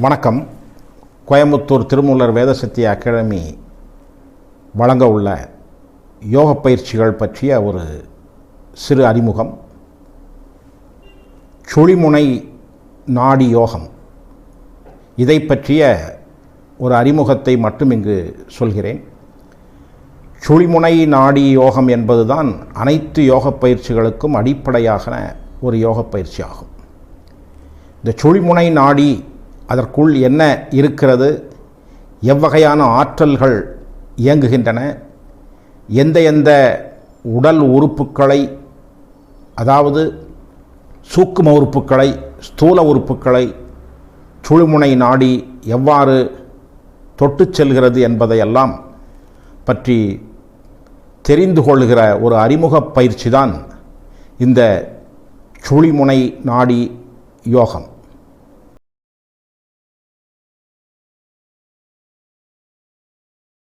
வணக்கம். கோயம்புத்தூர் திருமூலர் வேதசக்தி அகாடமி வழங்க உள்ள யோக பயிற்சிகள் பற்றிய ஒரு சிறு அறிமுகம். சுழிமுனை நாடி யோகம். இதை பற்றிய ஒரு அறிமுகத்தை மட்டும் இங்கு சொல்கிறேன். சுழிமுனை நாடி யோகம் என்பதுதான் அனைத்து யோக பயிற்சிகளுக்கும் அடிப்படையான ஒரு யோக பயிற்சி ஆகும் இந்த சுழிமுனை நாடி அதற்குள் என்ன இருக்கிறது? எவ்வகையான ஆற்றல்கள் இயங்குகின்றன? எந்த எந்த உடல் உறுப்புக்களை அதாவது சூக்கும உறுப்புக்களை ஸ்தூல உறுப்புக்களை சுழிமுனை நாடி எவ்வாறு தொட்டு செல்கிறது என்பதையெல்லாம் பற்றி தெரிந்து கொள்கிற ஒரு அறிமுக பயிற்சி தான் இந்த சுழிமுனை நாடி யோகம்.